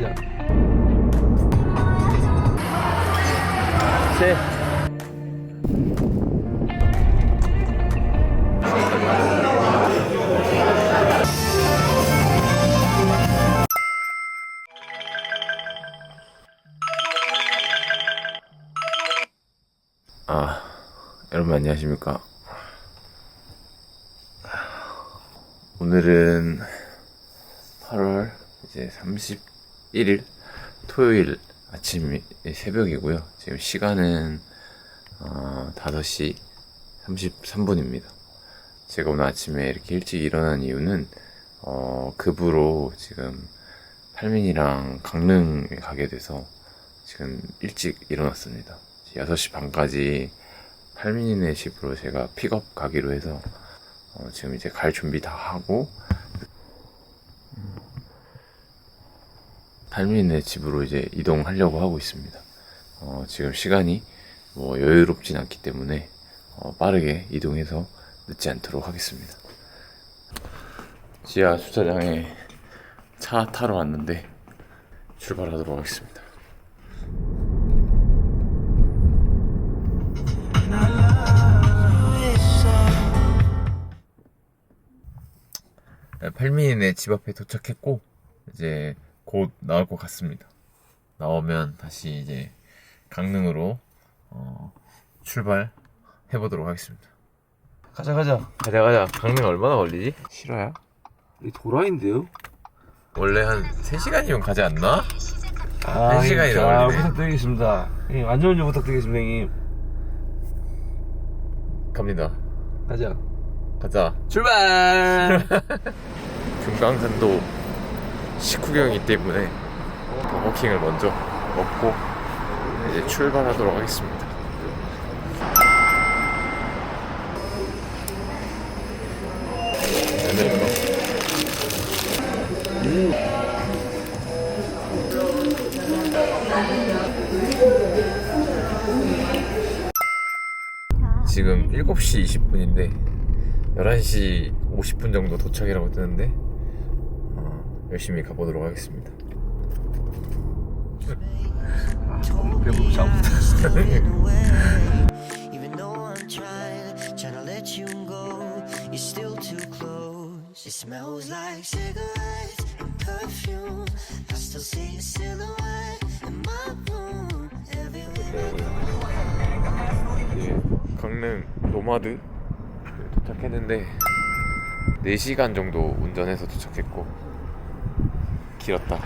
가자. 셋. 아, 여러분 안녕하십니까? 오늘은 8월 이제 31일 토요일 아침 새벽이고요. 지금 시간은 어, 5시 33분입니다. 제가 오늘 아침에 이렇게 일찍 일어난 이유는 어, 급으로 지금 팔민이랑 강릉에 가게 돼서 지금 일찍 일어났습니다. 6시 반까지 팔민이네 집으로 제가 픽업 가기로 해서 어, 지금 이제 갈 준비 다 하고 팔민이네 집으로 이제 이동하려고 하고 있습니다. 어, 지금 시간이 뭐 여유롭진 않기 때문에 어, 빠르게 이동해서 늦지 않도록 하겠습니다. 지하 주차장에 차 타러 왔는데 출발하도록 하겠습니다. 팔민이네 집 앞에 도착했고 이제 곧 나올 것 같습니다. 나오면 다시 이제 강릉으로 어, 출발해 보도록 하겠습니다. 가자 가자. 가자 가자. 강릉 얼마나 걸리지? 싫어요? 이 도라인데요? 원래 한 3시간이면 가지 않나? 아, 한 시간이 자, 걸리네. 부탁드리겠습니다. 형님 안전 운전 부탁드리겠습니다, 형님. 갑니다. 가자. 가자. 출발. 금강산도 식후경이기 때문에 버거킹을 먼저 먹고 이제 출발하도록 하겠습니다. 지금 7시 20분인데 11시 50분 정도 도착이라고 뜨는데 어, 열심히 가보도록 하겠습니다. 강릉 노마드 도착했는데 4시간 정도 운전해서 도착했고 길었다.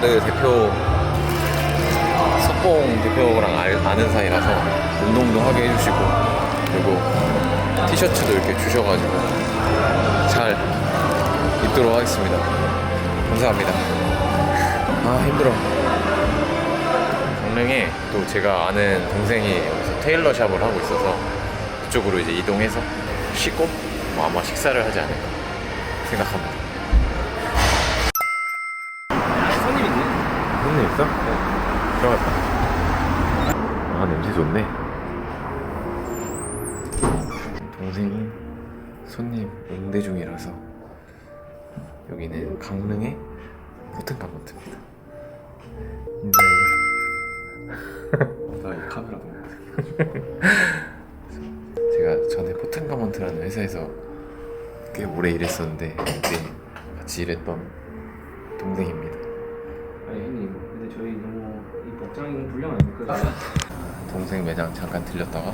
노마드 대표 석봉 대표랑 알- 아는 사이라서 운동도 하게 해주시고 그리고 티셔츠도 이렇게 주셔가지고 잘 입도록 하겠습니다. 감사합니다. 아 힘들어. 강릉에 또 제가 아는 동생이 여기서 테일러 샵을 하고 있어서 그쪽으로 이제 이동해서 쉬고 뭐 아마 식사를 하지 않을까 생각합니다. 손님 있어? 들어갔다. 아, 냄새 좋네. 동생이 손님 응대 중이라서 여기는 강릉의 포튼카먼트입니다. 인사해. 나이 카메라 보고. 제가 전에 포튼카먼트라는 회사에서 꽤 오래 일했었는데 그때 같이 일했던 동생입니다. 아니 형님, 근데 저희 너무 이뻐 복장이 불량 아닙니까? 동생 매장 잠깐 들렸다가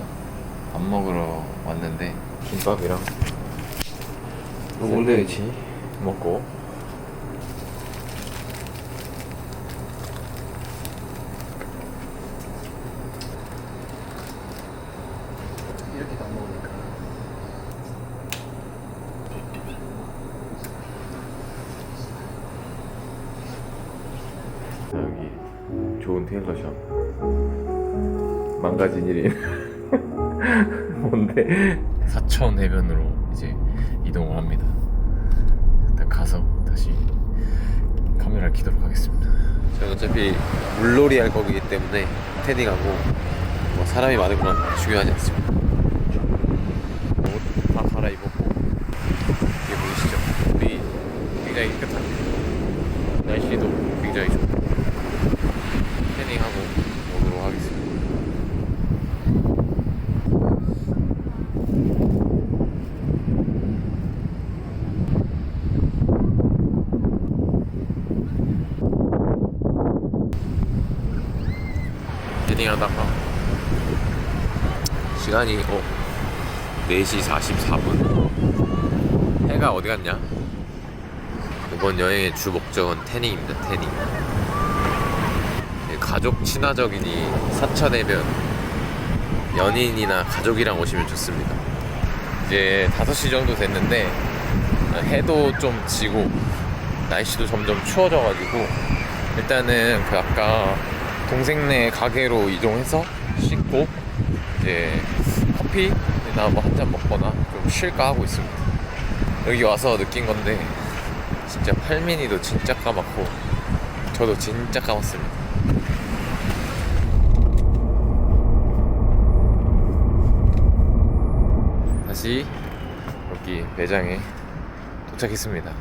밥 먹으러 왔는데. 김밥이랑. 샌드위치 먹고 이렇게 다 먹으니까 여기 좋은 테일러샵 망가진 일이. 뭔데? 사천 해변으로 이제 이동을 합니다. 일단 가서 다시 카메라를 켜도록 하겠습니다. 저는 어차피 물놀이 할 거기 때문에 태닝하고 뭐 사람이 많은 건 중요하지 않습니다. 옷다 갈아입었고 이게 보이시죠? 물이 굉장히 깨끗합니다 날씨도 굉장히 좋고 오도록 하겠습니다. 태닝하다가 시간이 어 4시 44분 해가 어디 갔냐? 이번 여행의 주 목적은 태닝입니다. 태닝. 네, 가족 친화적이니 사천해변 연인이나 가족이랑 오시면 좋습니다. 이제 5시 정도 됐는데 해도 좀 지고 날씨도 점점 추워져가지고 일단은 그 아까 동생네 가게로 이동해서 씻고 이제 커피나 뭐 한 잔 먹거나 좀 쉴까 하고 있습니다. 여기 와서 느낀 건데 진짜 팔민이도 진짜 까맣고 저도 진짜 까맣습니다. 다시 여기 매장에 도착했습니다.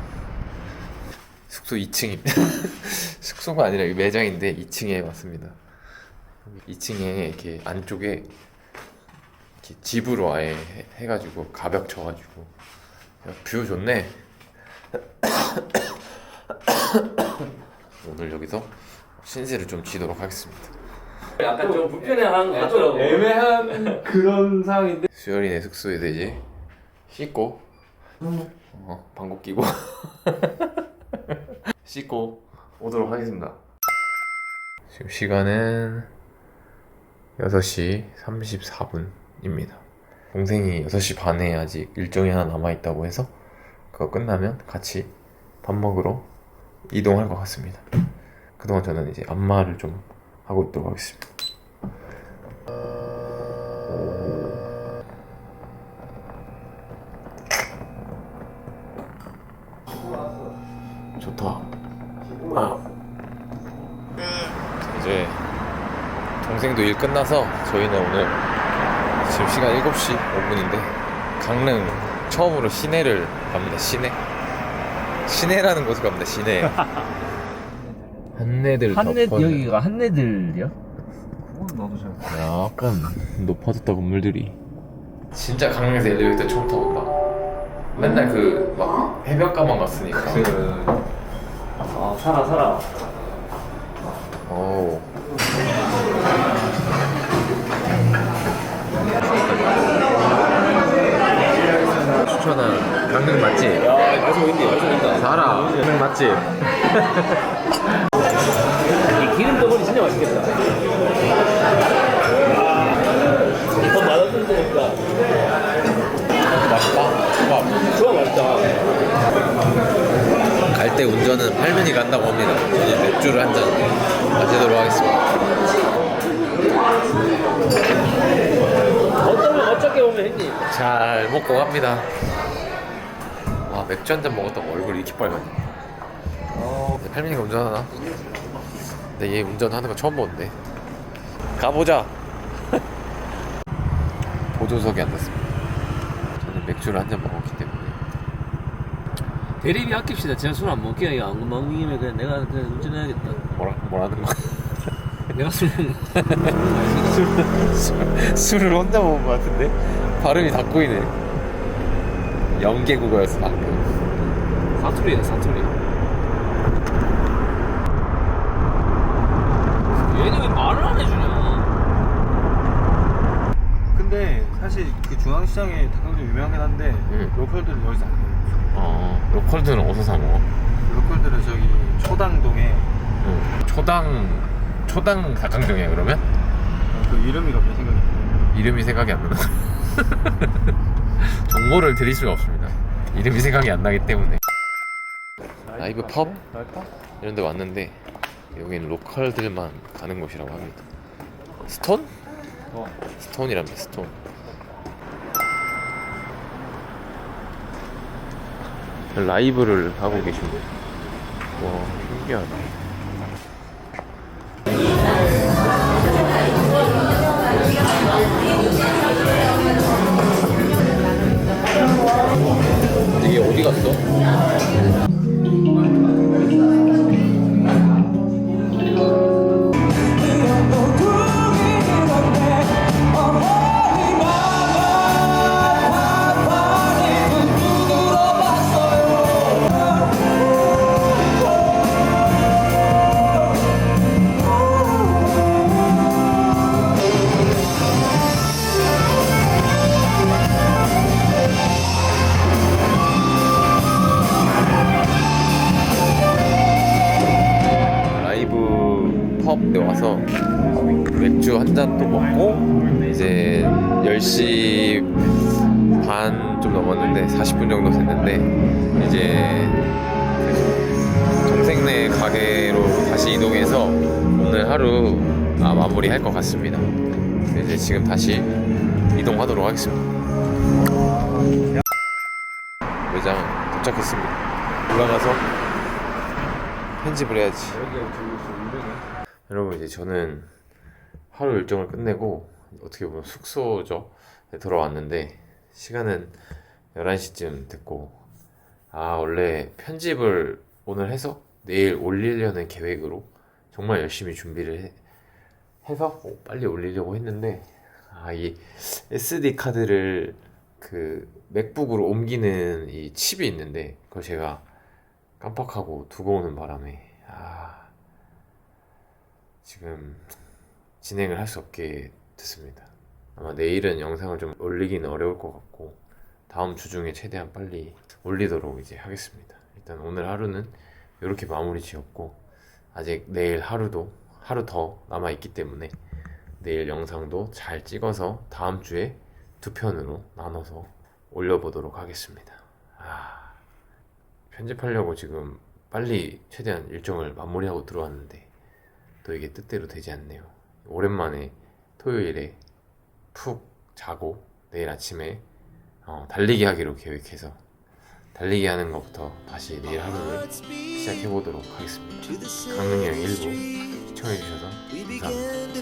숙소 2층입니다. 숙소가 아니라 매장인데 2층에 왔습니다. 2층에 이렇게 안쪽에 이렇게 집으로 아예 해- 해가지고 가벽 쳐가지고 야, 뷰 좋네. 오늘 여기서 신세를 좀 지도록 하겠습니다. 약간 좀 불편해하는 것 같더라고 애매한 그런 상황인데 수열이네 숙소에서 이제 씻고 어, 방귀 끼고 씻고 오도록 하겠습니다. 지금 시간은 6시 34분 입니다. 동생이 6시 반에 아직 일정이 하나 남아있다고 해서 그거 끝나면 같이 밥 먹으러 이동할 것 같습니다. 그동안 저는 이제 안마를 좀 하고 있도록 하겠습니다. 좋다. 아. 이제 동생도 일 끝나서 저희는 오늘 지금 시간 7시 5분인데 강릉 처음으로 시내를 갑니다. 시내. 시내라는 곳을 갑니다. 시내. 한내들 한내 덮어- 여기가 한내들이야? 그건 나도 잘 약간 높아졌다 건물들이 진짜 강릉에서 엘리베이터 처음 타본다 맨날 그 막 해변 가만 갔으니까 아 살아 살아 오. 추천한 강릉 맛집. 야 계속 있네 계속 있다 사라 강릉 맛집. 이 기름 덩어리 진짜 맛있겠다. 더 맛없으니까. 맛있다. 좋아 맛있다. 갈 때 운전은 팔면이 간다고 합니다. 저는 맥주를 한 잔 마시도록 하겠습니다. 어떤 어떻게 보면 형님 잘 먹고 갑니다 아 맥주 한 잔 먹었다고 얼굴이 이렇게 빨갛네. 근데 팔민이가 운전하나? 근데 얘 운전하는 거 처음 보는데. 가보자. 보조석에 앉았습니다. 저는 맥주를 한 잔 먹었기 때문에. 대리비 아낍시다. 제가 술 안 먹게요 이거 안 먹으면 그냥 내가 그냥 운전해야겠다. 뭐라, 뭐라는 거 내가 술 술, 술을 혼자 먹은 것 같은데? 발음이 다 꼬이네 영계국어였어 방금 사투리네 사투리 얘는 왜 말을 안 해주냐 근데 사실 그 중앙시장에 닭강정 유명하긴 한데 응. 로컬들은 여기서 안 먹어 어 로컬들은 어디서 사 먹어? 로컬들은 저기 초당동에 응. 초당 초당 닭강정이야 그러면? 그 이름이 갑자기 생각이 안 나. 이름이 생각이 안 나. 정보를 드릴 수가 없습니다. 이름이 생각이 안 나기 때문에 라이브 펍? 라이브 이런 데 왔는데 여기는 로컬들만 가는 곳이라고 합니다. 스톤? 어. 스톤이랍니다. 스톤. 라이브를 하고 계십니다. 와 신기하다. 어디 갔어? 한 잔 또 먹고 이제 10시 반 좀 넘었는데 40분 정도 됐는데 이제 그 정생내 가게로 다시 이동해서 오늘 하루 아, 마무리할 것 같습니다. 이제 지금 다시 이동하도록 하겠습니다. 매장 도착했습니다. 올라가서 편집을 해야지. 여러분 이제 저는 하루 일정을 끝내고 어떻게 보면 숙소죠. 들어왔는데 시간은 11시쯤 됐고 아 원래 편집을 오늘 해서 내일 올리려는 계획으로 정말 열심히 준비를 해, 어, 빨리 올리려고 했는데 아 이 SD 카드를 그 맥북으로 옮기는 이 칩이 있는데 그걸 제가 깜빡하고 두고 오는 바람에 아 지금 진행을 할 수 없게 됐습니다. 아마 내일은 영상을 좀 올리기는 어려울 것 같고 다음 주 중에 최대한 빨리 올리도록 이제 하겠습니다. 일단 오늘 하루는 이렇게 마무리 지었고 아직 내일 하루도 하루 더 남아 있기 때문에 내일 영상도 잘 찍어서 다음 주에 두 편으로 나눠서 올려보도록 하겠습니다. 아, 편집하려고 지금 빨리 최대한 일정을 마무리하고 들어왔는데 또 이게 뜻대로 되지 않네요. 오랜만에 토요일에 푹 자고 내일 아침에 어, 달리기 하기로 계획해서 달리기 하는 것부터 다시 내일 하루를 시작해 보도록 하겠습니다. 강릉 여행 1부 시청해 주셔서 감사합니다.